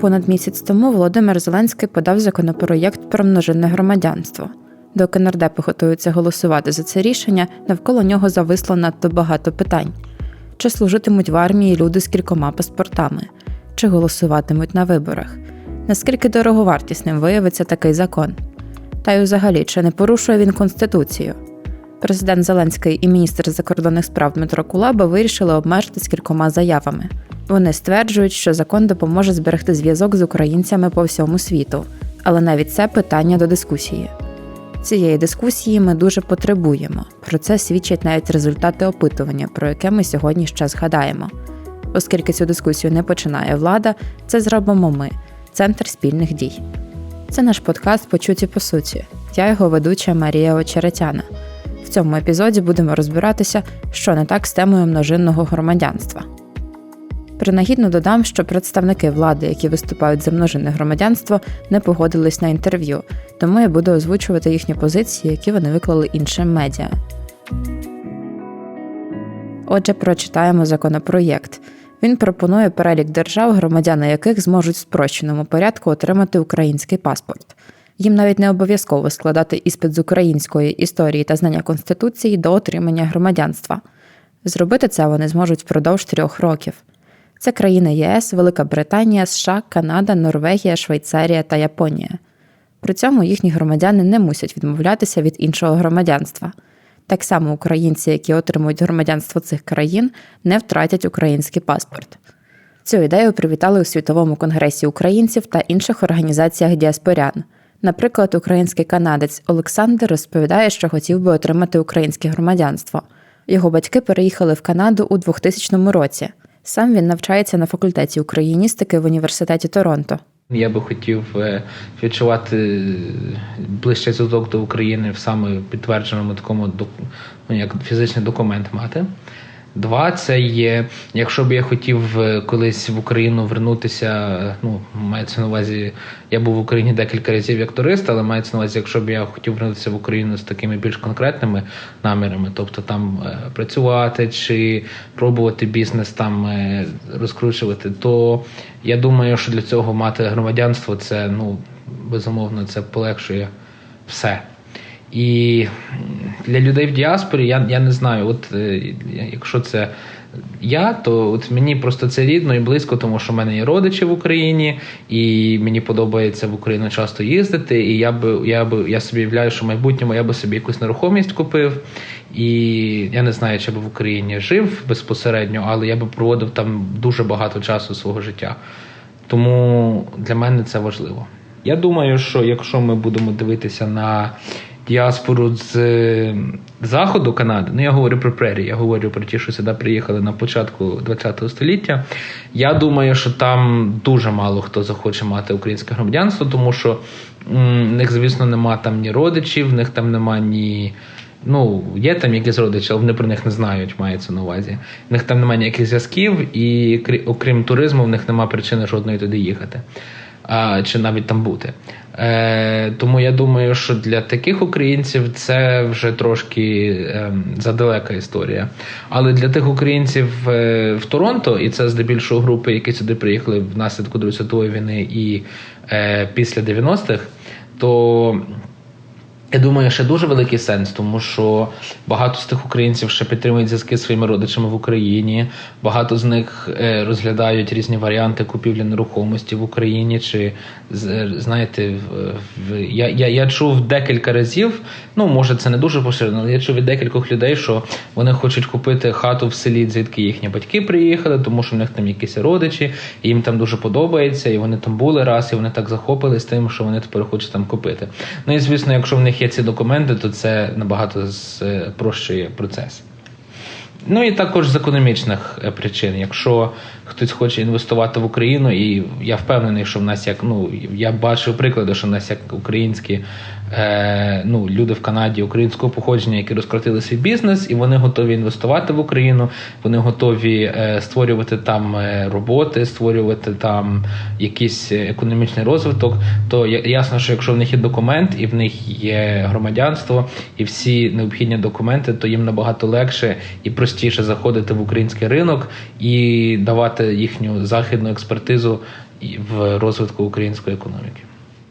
Понад місяць тому Володимир Зеленський подав законопроєкт про множинне громадянство. Доки нардепи готуються голосувати за це рішення, навколо нього зависло надто багато питань: чи служитимуть в армії люди з кількома паспортами, чи голосуватимуть на виборах, наскільки дороговартісним виявиться такий закон? Та й взагалі, чи не порушує він конституцію? Президент Зеленський і міністр закордонних справ Дмитро Кулаба вирішили обмежитись кількома заявами. Вони стверджують, що закон допоможе зберегти зв'язок з українцями по всьому світу, але навіть це питання до дискусії. Цієї дискусії ми дуже потребуємо. Про це свідчать навіть результати опитування, про яке ми сьогодні ще згадаємо. Оскільки цю дискусію не починає влада, це зробимо ми, центр спільних дій. Це наш подкаст Почуті по суті. Я його ведуча Марія Очеретяна. В цьому епізоді будемо розбиратися, що не так з темою множинного громадянства. Принагідно додам, що представники влади, які виступають за множинне громадянство, не погодились на інтерв'ю, тому я буду озвучувати їхні позиції, які вони виклали іншим медіа. Отже, прочитаємо законопроєкт. Він пропонує перелік держав, громадяни яких зможуть в спрощеному порядку отримати український паспорт. Їм навіть не обов'язково складати іспит з української історії та знання конституції до отримання громадянства. Зробити це вони зможуть впродовж трьох років. Це країни ЄС, Велика Британія, США, Канада, Норвегія, Швейцарія та Японія. При цьому їхні громадяни не мусять відмовлятися від іншого громадянства. Так само українці, які отримують громадянство цих країн, не втратять український паспорт. Цю ідею привітали у Світовому конгресі українців та інших організаціях діаспорян. Наприклад, український канадець Олександр розповідає, що хотів би отримати українське громадянство. Його батьки переїхали в Канаду у 2000 році. Сам він навчається на факультеті україністики в університеті Торонто. Я би хотів е, відчувати ближче зв'язок до України в саме підтвердженому такому ну, як фізичний документ мати. Два це є, якщо б я хотів е, колись в Україну вернутися, ну мається на увазі, я був в Україні декілька разів як турист, але мається на увазі, якщо б я хотів вернутися в Україну з такими більш конкретними намірами, тобто там е, працювати чи пробувати бізнес там е, розкручувати, то я думаю, що для цього мати громадянство це ну безумовно це полегшує все. І для людей в діаспорі я я не знаю, от е, якщо це я, то от мені просто це рідно і близько, тому що в мене є родичі в Україні, і мені подобається в Україну часто їздити. І я би я би я собі являю, що в майбутньому я би собі якусь нерухомість купив. І я не знаю, чи би в Україні жив безпосередньо, але я би проводив там дуже багато часу свого життя. Тому для мене це важливо. Я думаю, що якщо ми будемо дивитися на діаспору з заходу Канади, ну я говорю про прері, я говорю про ті, що сюди приїхали на початку ХХ століття. Я думаю, що там дуже мало хто захоче мати українське громадянство, тому що в них, звісно, нема там ні родичів, в них там нема ні. Ну, є там якісь родичі, але вони про них не знають, мається на увазі. В них там немає ніяких зв'язків, і окрім туризму, в них немає причини жодної туди їхати а, чи навіть там бути. Е, Тому я думаю, що для таких українців це вже трошки е, задалека історія. Але для тих українців е, в Торонто, і це здебільшого групи, які сюди приїхали внаслідок Другої світової війни і е, після 90-х, то я думаю, ще дуже великий сенс, тому що багато з тих українців ще підтримують зв'язки з своїми родичами в Україні. Багато з них е, розглядають різні варіанти купівлі нерухомості в Україні. Чи знаєте, я я, я чув декілька разів. Ну може це не дуже поширено, але я чув від декількох людей, що вони хочуть купити хату в селі, звідки їхні батьки приїхали, тому що в них там якісь родичі, і їм там дуже подобається, і вони там були раз, і вони так захопились тим, що вони тепер хочуть там купити. Ну і звісно, якщо в них є ці документи, то це набагато спрощує процес. Ну і також з економічних е, причин. Якщо хтось хоче інвестувати в Україну, і я впевнений, що в нас як ну я бачив приклади, що в нас як українські е, ну, люди в Канаді українського походження, які розкрутили свій бізнес, і вони готові інвестувати в Україну, вони готові е, створювати там е, роботи, створювати там якийсь економічний розвиток. То ясно, що якщо в них є документ і в них є громадянство, і всі необхідні документи, то їм набагато легше і простіше заходити в український ринок і давати їхню західну експертизу в розвитку української економіки.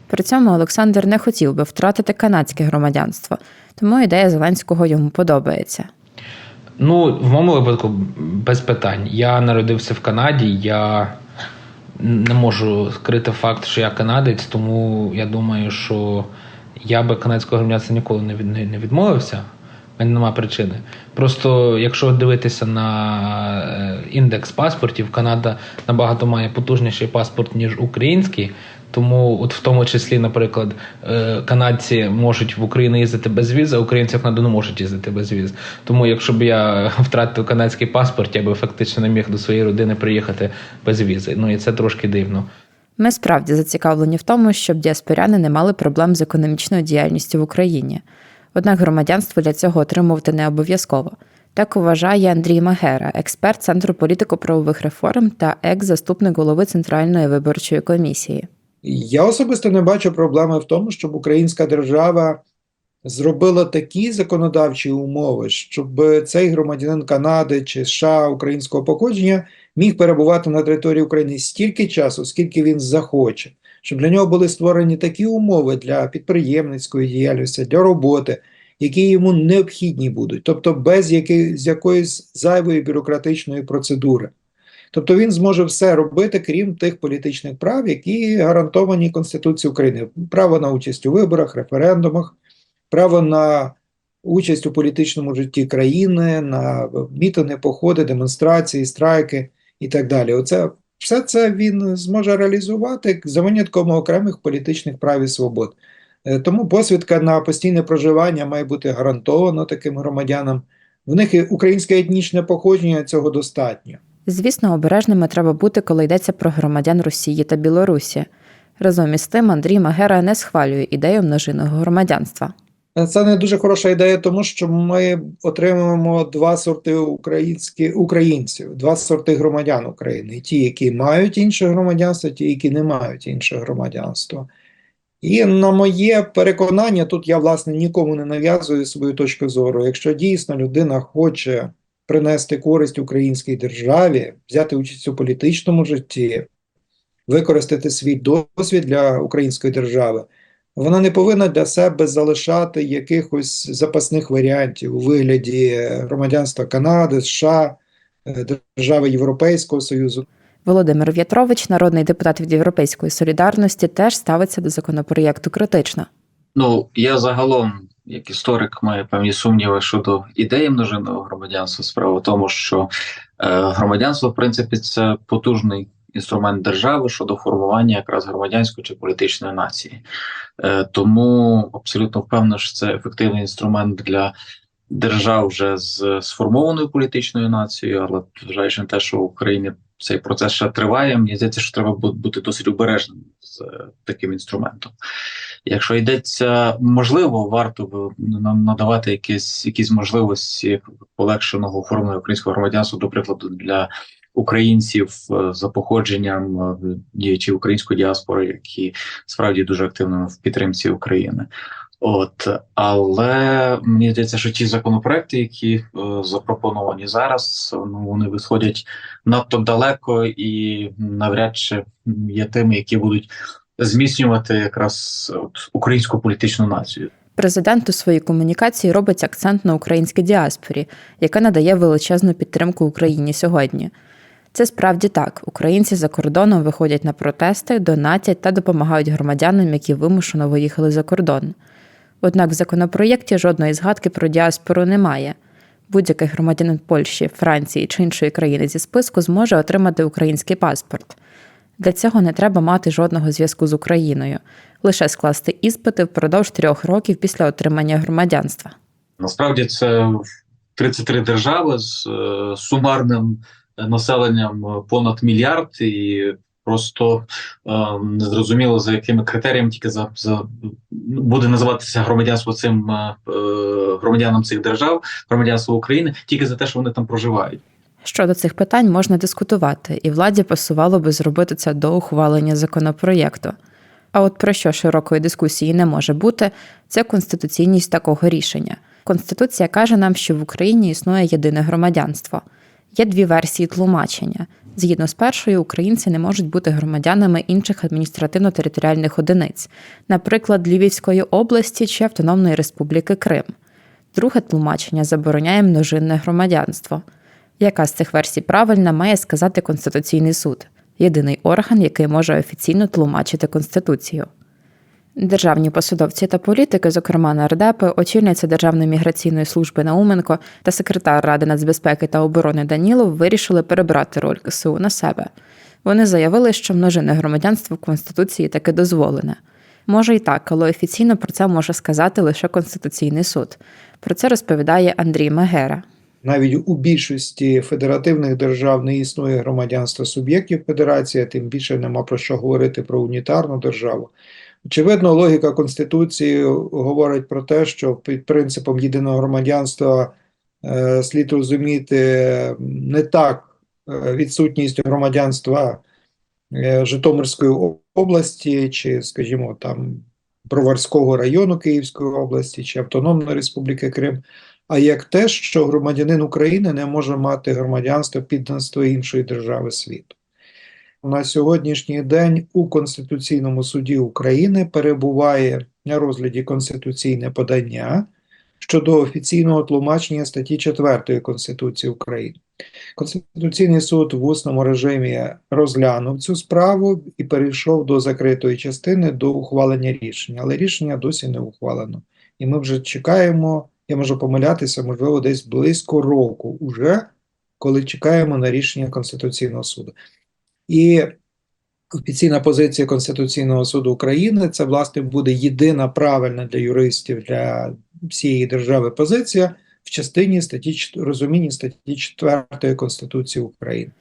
При цьому Олександр не хотів би втратити канадське громадянство, тому ідея Зеленського йому подобається. Ну, в моєму випадку без питань. Я народився в Канаді, я не можу скрити факт, що я канадець, тому я думаю, що я би канадського громадянства ніколи не відмовився. Мене немає причини. Просто якщо дивитися на е, індекс паспортів, Канада набагато має потужніший паспорт, ніж український. Тому, от в тому числі, наприклад, е, канадці можуть в Україну їздити без віз, а українці в Канаду не можуть їздити без віз. Тому, якщо б я втратив канадський паспорт, я би фактично не міг до своєї родини приїхати без візи. Ну і це трошки дивно. Ми справді зацікавлені в тому, щоб діаспоряни не мали проблем з економічною діяльністю в Україні. Однак громадянство для цього отримувати не обов'язково. Так вважає Андрій Магера, експерт Центру політико-правових реформ та екс-заступник голови Центральної виборчої комісії. Я особисто не бачу проблеми в тому, щоб українська держава зробила такі законодавчі умови, щоб цей громадянин Канади чи США українського походження міг перебувати на території України стільки часу, скільки він захоче, щоб для нього були створені такі умови для підприємницької діяльності, для роботи, які йому необхідні будуть, тобто без яки, з якоїсь зайвої бюрократичної процедури. Тобто він зможе все робити, крім тих політичних прав, які гарантовані Конституцією України: право на участь у виборах, референдумах, право на участь у політичному житті країни, на мітинги, походи, демонстрації, страйки і так далі. Оце все це він зможе реалізувати за винятком окремих політичних прав і свобод. Е, Тому посвідка на постійне проживання має бути гарантовано таким громадянам. В них і українське етнічне походження цього достатньо. Звісно, обережними треба бути, коли йдеться про громадян Росії та Білорусі. Разом із тим, Андрій Магера не схвалює ідею множинного громадянства. Це не дуже хороша ідея, тому що ми отримуємо два сорти українські, українців, два сорти громадян України. Ті, які мають інше громадянство, ті, які не мають інше громадянство. І на моє переконання, тут я, власне, нікому не нав'язую свою точку зору. Якщо дійсно людина хоче принести користь українській державі, взяти участь у політичному житті, використати свій досвід для української держави, вона не повинна для себе залишати якихось запасних варіантів у вигляді громадянства Канади, США, е, держави Європейського Союзу. Володимир В'ятрович, народний депутат від Європейської солідарності, теж ставиться до законопроєкту критично. Ну, я загалом, як історик, маю певні сумніви щодо ідеї множинного громадянства. Справа в тому, що е, громадянство, в принципі, це потужний інструмент держави щодо формування якраз громадянської чи політичної нації. Е, тому абсолютно впевнений, що це ефективний інструмент для держав вже з сформованою політичною нацією, але зважаючи на те, що в Україні цей процес ще триває, мені здається, що треба бути досить обережним з е, таким інструментом. Якщо йдеться, можливо, варто б надавати якісь, якісь можливості полегшеного оформлення українського громадянства, до прикладу, для українців е, за походженням е, діячів української діаспори, які справді дуже активно в підтримці України. От, але мені здається, що ті законопроекти, які е, запропоновані зараз, ну вони висходять надто далеко і навряд чи є тими, які будуть зміцнювати якраз от, українську політичну націю. Президент у своїй комунікації робить акцент на українській діаспорі, яка надає величезну підтримку Україні сьогодні. Це справді так. Українці за кордоном виходять на протести, донатять та допомагають громадянам, які вимушено виїхали за кордон. Однак в законопроєкті жодної згадки про діаспору немає. Будь-який громадянин Польщі, Франції чи іншої країни зі списку зможе отримати український паспорт. Для цього не треба мати жодного зв'язку з Україною, лише скласти іспити впродовж трьох років після отримання громадянства. Насправді це 33 держави з е, сумарним населенням понад мільярд, і Просто е, незрозуміло за якими критеріями тільки за, за буде називатися громадянство цим е, е, громадянам цих держав, громадянство України, тільки за те, що вони там проживають. Щодо цих питань можна дискутувати, і владі пасувало би зробити це до ухвалення законопроєкту. А от про що широкої дискусії не може бути, це конституційність такого рішення. Конституція каже нам, що в Україні існує єдине громадянство. Є дві версії тлумачення. Згідно з першою, українці не можуть бути громадянами інших адміністративно-територіальних одиниць, наприклад, Львівської області чи Автономної Республіки Крим. Друге тлумачення забороняє множинне громадянство. Яка з цих версій правильна, має сказати Конституційний суд, єдиний орган, який може офіційно тлумачити Конституцію. Державні посадовці та політики, зокрема нардепи, очільниця Державної міграційної служби Науменко та секретар Ради нацбезпеки та оборони Данілов вирішили перебрати роль КСУ на себе. Вони заявили, що множинне громадянство в Конституції таки дозволене. Може і так, але офіційно про це може сказати лише Конституційний суд. Про це розповідає Андрій Мегера. Навіть у більшості федеративних держав не існує громадянства суб'єктів федерації, тим більше нема про що говорити про унітарну державу. Очевидно, логіка Конституції говорить про те, що під принципом єдиного громадянства е, слід розуміти не так е, відсутність громадянства е, Житомирської області, чи, скажімо, там Броварського району Київської області, чи Автономної Республіки Крим, а як те, що громадянин України не може мати громадянство підданства іншої держави світу. На сьогоднішній день у Конституційному суді України перебуває на розгляді конституційне подання щодо офіційного тлумачення статті 4 Конституції України. Конституційний суд в усному режимі розглянув цю справу і перейшов до закритої частини до ухвалення рішення, але рішення досі не ухвалено. І ми вже чекаємо, я можу помилятися, можливо, десь близько року, уже коли чекаємо на рішення Конституційного суду. І офіційна позиція Конституційного суду України це, власне, буде єдина правильна для юристів для всієї держави позиція в частині статті розумінні статті 4 Конституції України.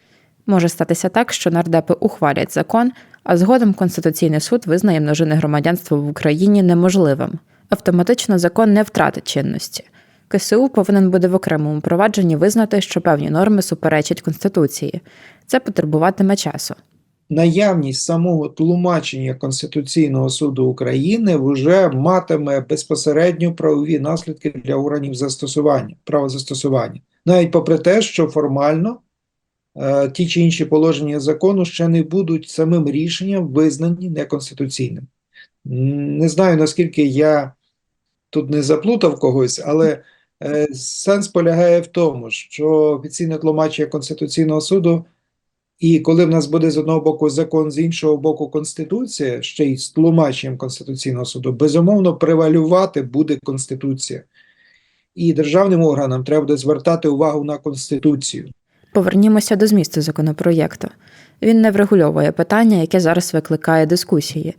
Може статися так, що нардепи ухвалять закон, а згодом Конституційний суд визнає множинне громадянство в Україні неможливим. Автоматично закон не втратить чинності. КСУ повинен буде в окремому провадженні визнати, що певні норми суперечать Конституції. Це потребуватиме часу. Наявність самого тлумачення Конституційного суду України вже матиме безпосередньо правові наслідки для органів застосування, правозастосування, навіть попри те, що формально е, ті чи інші положення закону ще не будуть самим рішенням визнані неконституційним. Не знаю, наскільки я тут не заплутав когось, але сенс полягає в тому, що офіційне тлумачення Конституційного суду і коли в нас буде з одного боку закон, з іншого боку Конституція, ще й з тлумаченням Конституційного суду, безумовно, превалювати буде Конституція. І державним органам треба буде звертати увагу на Конституцію. Повернімося до змісту законопроєкту. Він не врегульовує питання, яке зараз викликає дискусії.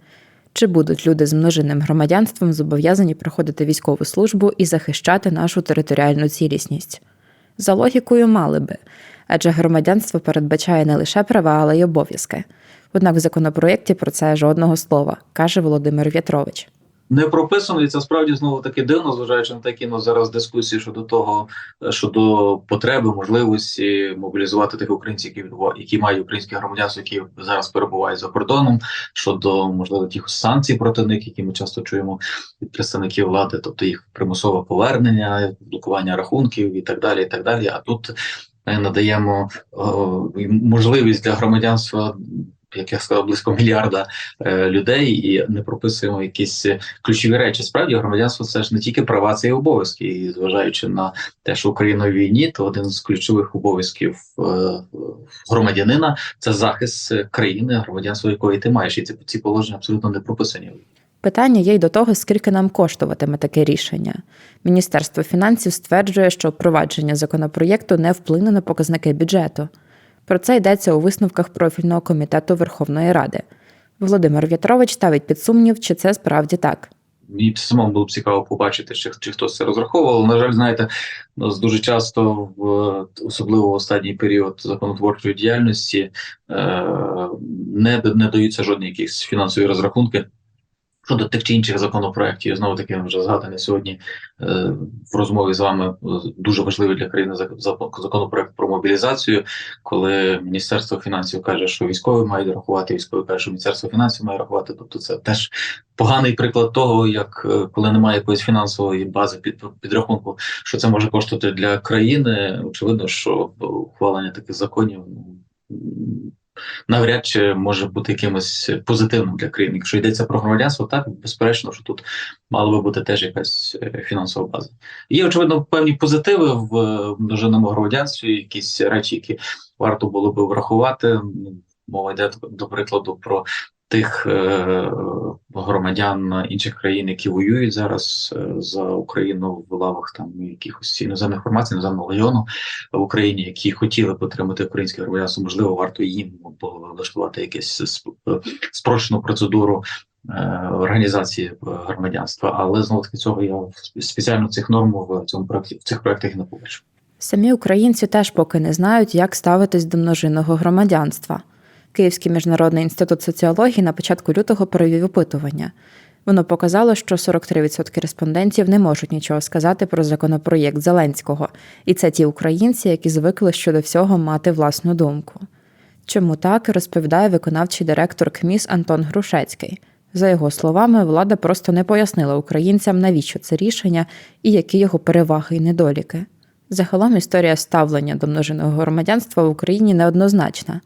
Чи будуть люди з множинним громадянством зобов'язані проходити військову службу і захищати нашу територіальну цілісність? За логікою, мали би, адже громадянство передбачає не лише права, але й обов'язки. Однак в законопроєкті про це жодного слова, каже Володимир В'ятрович. Не прописано, і це справді знову таки дивно, зважаючи на такі ну, зараз дискусії щодо того, е, щодо потреби, можливості мобілізувати тих українців, які які мають українське громадянство, які зараз перебувають за кордоном, щодо можливо тих санкцій проти них, які ми часто чуємо від представників влади, тобто їх примусове повернення, блокування рахунків і так далі. І так далі. А тут ми надаємо о, можливість для громадянства. Як я сказав, близько мільярда е, людей, і не прописуємо якісь ключові речі. Справді громадянство це ж не тільки права, це й обов'язки. І зважаючи на те, що Україна в війні, то один з ключових обов'язків е, громадянина це захист країни, громадянство якої ти маєш. І ці, ці положення абсолютно не прописані. Питання є й до того, скільки нам коштуватиме таке рішення. Міністерство фінансів стверджує, що впровадження законопроєкту не вплине на показники бюджету. Про це йдеться у висновках профільного комітету Верховної Ради. Володимир В'ятрович ставить під сумнів, чи це справді так. мені самому було б цікаво побачити, чи, чи хтось це розраховував. На жаль, знаєте, нас дуже часто, в особливо в останній період законотворчої діяльності, е, не, не даються жодні якісь фінансові розрахунки. Щодо тих чи інших законопроєктів, знову таки вже згаданий сьогодні е, в розмові з вами е, дуже важливий для країни зак- зак- законопроект про мобілізацію, коли Міністерство фінансів каже, що військові мають рахувати, військові каже, що Міністерство фінансів має рахувати. Тобто це теж поганий приклад того, як е, коли немає якоїсь фінансової бази під підрахунку, що це може коштувати для країни. Очевидно, що ухвалення таких законів навряд чи може бути якимось позитивним для країни. Якщо йдеться про громадянство, так безперечно, що тут мала би бути теж якась е, фінансова база. Є очевидно певні позитиви в е, множинному громадянстві, якісь речі, які варто було би врахувати. Мова йде до прикладу про тих е, громадян інших країн, які воюють зараз е, за Україну в лавах там якихось іноземних формацій, іноземного легіону в Україні, які хотіли б отримати українське громадянство, можливо, варто їм влаштувати якусь сп- спрощену процедуру е, організації е, громадянства. Але знову таки цього я спеціально цих норм в цьому проекті в цих проектах не побачив. Самі українці теж поки не знають, як ставитись до множинного громадянства. Київський міжнародний інститут соціології на початку лютого провів опитування. Воно показало, що 43% респондентів не можуть нічого сказати про законопроєкт Зеленського, і це ті українці, які звикли щодо всього мати власну думку. Чому так, розповідає виконавчий директор КМІС Антон Грушецький. За його словами, влада просто не пояснила українцям, навіщо це рішення і які його переваги і недоліки. Загалом історія ставлення до множинного громадянства в Україні неоднозначна.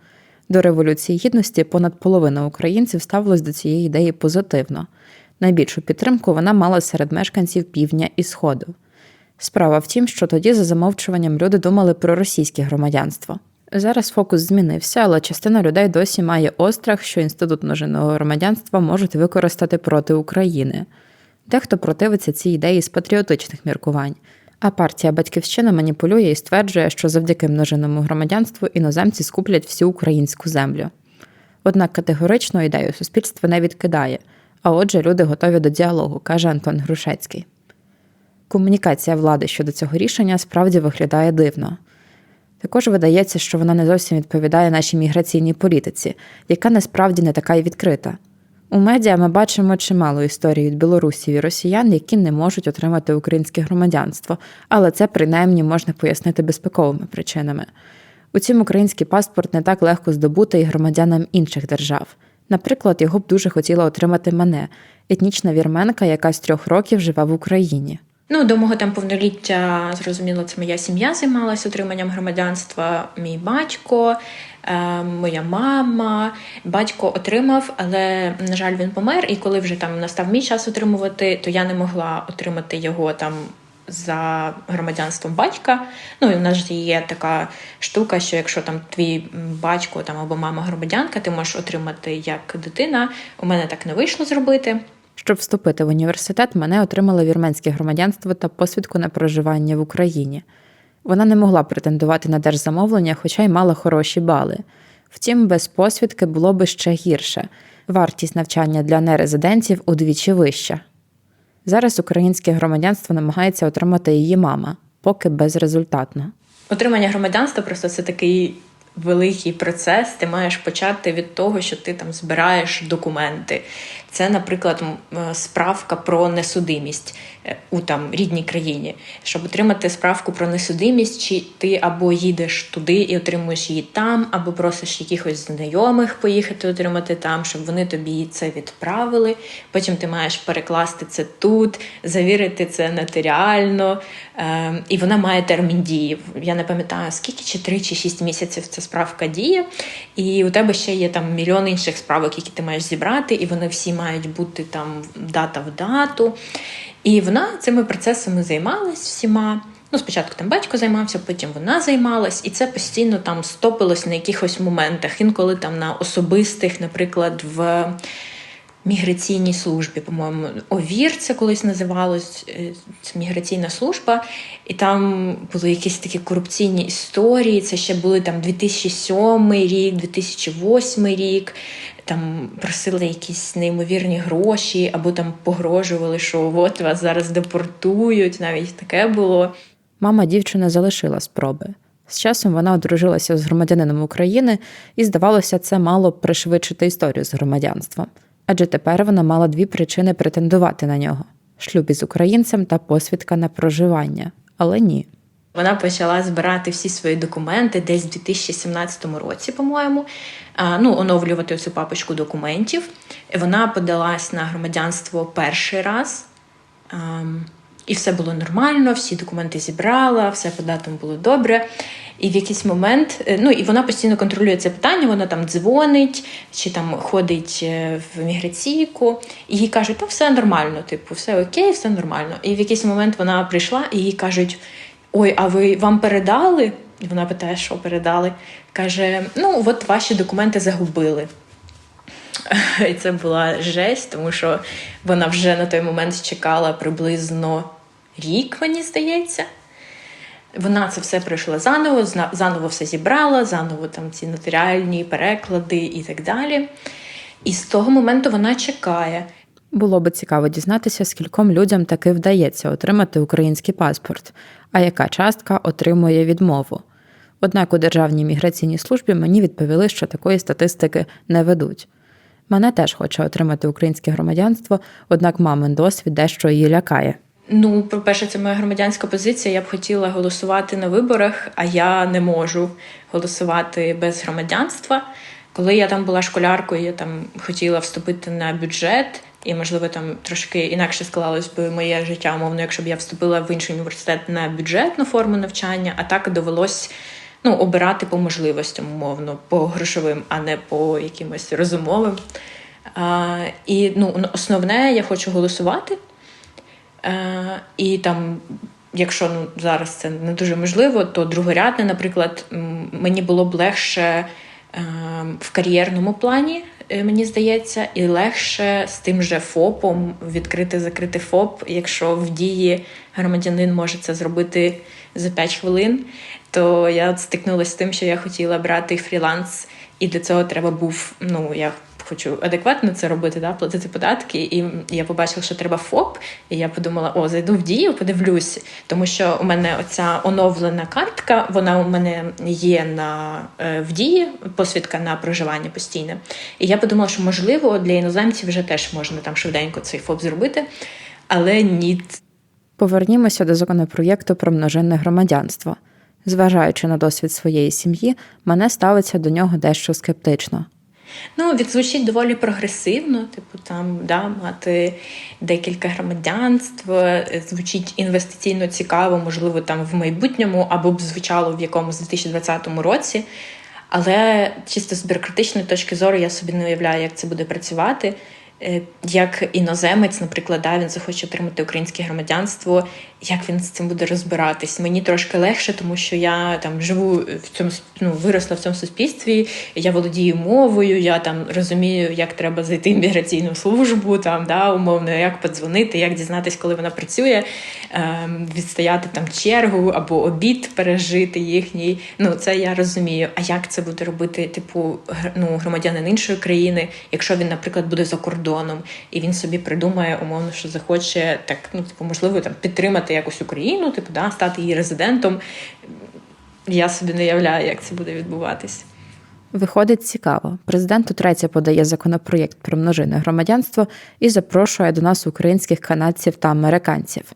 До Революції Гідності понад половина українців ставилась до цієї ідеї позитивно. Найбільшу підтримку вона мала серед мешканців півдня і сходу. Справа в тім, що тоді за замовчуванням люди думали про російське громадянство. Зараз фокус змінився, але частина людей досі має острах, що інститут множинного громадянства можуть використати проти України. Дехто противиться цій ідеї з патріотичних міркувань. А партія Батьківщина маніпулює і стверджує, що завдяки множинному громадянству іноземці скуплять всю українську землю. Однак категорично ідею суспільство не відкидає, а отже, люди готові до діалогу, каже Антон Грушецький. Комунікація влади щодо цього рішення справді виглядає дивно. Також видається, що вона не зовсім відповідає нашій міграційній політиці, яка насправді не така й відкрита. У медіа ми бачимо чимало історій від білорусів і росіян, які не можуть отримати українське громадянство, але це принаймні можна пояснити безпековими причинами. Утім, український паспорт не так легко здобути і громадянам інших держав. Наприклад, його б дуже хотіла отримати мене, етнічна вірменка, яка з трьох років живе в Україні. Ну, до мого там повноліття, зрозуміло, це моя сім'я займалася отриманням громадянства. Мій батько, е, моя мама. Батько отримав, але, на жаль, він помер. І коли вже там настав мій час отримувати, то я не могла отримати його там. За громадянством батька. Ну і в нас ж є така штука, що якщо там твій батько там або мама громадянка, ти можеш отримати як дитина. У мене так не вийшло зробити. Щоб вступити в університет, мене отримала вірменське громадянство та посвідку на проживання в Україні. Вона не могла претендувати на держзамовлення, хоча й мала хороші бали. Втім, без посвідки було би ще гірше. Вартість навчання для нерезидентів удвічі вища. Зараз українське громадянство намагається отримати її мама, поки безрезультатно. Отримання громадянства просто це такий великий процес. Ти маєш почати від того, що ти там збираєш документи. Це, наприклад, е, справка про несудимість е, у там рідній країні. Щоб отримати справку про несудимість, чи ти або їдеш туди і отримуєш її там, або просиш якихось знайомих поїхати отримати там, щоб вони тобі це відправили. Потім ти маєш перекласти це тут, завірити це нотаріально, е, і вона має термін дії. Я не пам'ятаю скільки, чи 3 чи 6 місяців ця справка діє. І у тебе ще є там мільйон інших справок, які ти маєш зібрати, і вони всі мають бути там дата в дату. І вона цими процесами займалась всіма. Ну, спочатку там батько займався, потім вона займалась, і це постійно там стопилось на якихось моментах. Інколи там на особистих, наприклад, в міграційній службі, по-моєму, ОВІР це колись називалось, е, це міграційна служба, і там були якісь такі корупційні історії. Це ще були там 2007 рік, 2008 рік. там просили якісь неймовірні гроші, або там погрожували, що от вас зараз депортують. Навіть таке було. Мама дівчини залишила спроби. З часом вона одружилася з громадянином України, і здавалося, це мало пришвидшити історію з громадянством. Адже тепер вона мала дві причини претендувати на нього: шлюб із українцем та посвідка на проживання. Але ні. Вона почала збирати всі свої документи десь в 2017 році, по-моєму. Ну, оновлювати цю папочку документів. Вона подалась на громадянство перший раз. І все було нормально, всі документи зібрала, все по датам було добре. І в якийсь момент, е, ну і вона постійно контролює це питання, вона там дзвонить чи там ходить е, в міграційку, і їй кажуть, та все нормально, типу, все окей, все нормально. І в якийсь момент вона прийшла і їй кажуть: Ой, а ви вам передали? І вона питає, що передали. Каже: ну, от ваші документи загубили. І це була жесть, тому що вона вже на той момент чекала приблизно рік, мені здається. Вона це все пройшла заново, заново все зібрала, заново там ці нотаріальні переклади і так далі. І з того моменту вона чекає. Було би цікаво дізнатися, скільком людям таки вдається отримати український паспорт, а яка частка отримує відмову. Однак у Державній міграційній службі мені відповіли, що такої статистики не ведуть. Мене теж хоче отримати українське громадянство, однак мамин досвід дещо її лякає. Ну, по-перше, це моя громадянська позиція. Я б хотіла голосувати на виборах, а я не можу голосувати без громадянства. Коли я там була школяркою, я там хотіла вступити на бюджет, і, можливо, там трошки інакше склалось би моє життя, умовно, якщо б я вступила в інший університет на бюджетну форму навчання, а так довелось ну, обирати по можливостям, умовно, по грошовим, а не по якимось розумовим. А, і ну, основне, я хочу голосувати. Е, і там, якщо ну, зараз це не дуже можливо, то другорядне, наприклад, мені було б легше е, в кар'єрному плані, е, мені здається, і легше з тим же ФОПом відкрити закрити ФОП, якщо в дії громадянин може це зробити за 5 хвилин. То я стикнулася з тим, що я хотіла брати фріланс, і для цього треба був, ну я хочу адекватно це робити, да, платити податки. І я побачила, що треба ФОП, і я подумала: о, зайду в дію, подивлюсь, тому що у мене оця оновлена картка, вона у мене є на е, в дії, посвідка на проживання постійне. І я подумала, що можливо для іноземців вже теж можна там швиденько цей ФОП зробити, але ні. Повернімося до законопроєкту про множинне громадянство. Зважаючи на досвід своєї сім'ї, мене ставиться до нього дещо скептично. Ну, він звучить доволі прогресивно, типу там да, мати декілька громадянств, е, звучить інвестиційно цікаво, можливо, там в майбутньому, або б звучало в якомусь 2020 році. Але чисто з бюрократичної точки зору я собі не уявляю, як це буде працювати. Е, Як іноземець, наприклад, да, він захоче отримати українське громадянство, як він з цим буде розбиратись? Мені трошки легше, тому що я там живу в цьому ну, виросла в цьому суспільстві, я володію мовою, я там розумію, як треба зайти в міграційну службу, там да, умовно, як подзвонити, як дізнатись, коли вона працює, ем, відстояти там чергу або обід пережити їхній. Ну це я розумію. А як це буде робити, типу, ну, громадянин іншої країни, якщо він, наприклад, буде за кордоном і він собі придумає умовно, що захоче так, ну типу, можливо, там підтримати якусь Україну, типу, да, стати її резидентом. Я собі не уявляю, як це буде відбуватись. Виходить цікаво. Президент утретє подає законопроєкт про множинне громадянство і запрошує до нас українських канадців та американців.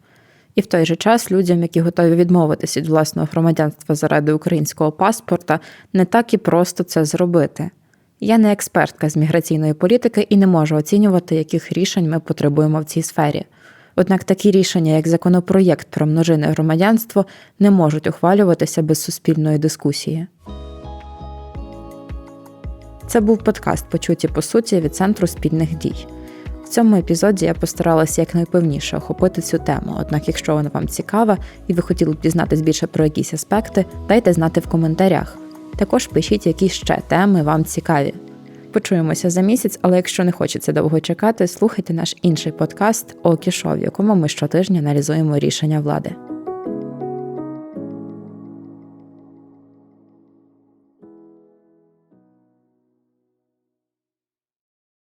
І в той же час людям, які готові відмовитися від власного громадянства заради українського паспорта, не так і просто це зробити. Я не експертка з міграційної політики і не можу оцінювати, яких рішень ми потребуємо в цій сфері. Однак такі рішення, як законопроєкт про множинне громадянство, не можуть ухвалюватися без суспільної дискусії. Це був подкаст Почуті по суті від центру спільних дій. В цьому епізоді я постаралася якнайпевніше охопити цю тему. Однак, якщо вона вам цікава і ви хотіли б дізнатись більше про якісь аспекти, дайте знати в коментарях. Також пишіть, які ще теми вам цікаві. Почуємося за місяць, але якщо не хочеться довго чекати, слухайте наш інший подкаст «Окішов», в якому ми щотижня аналізуємо рішення влади.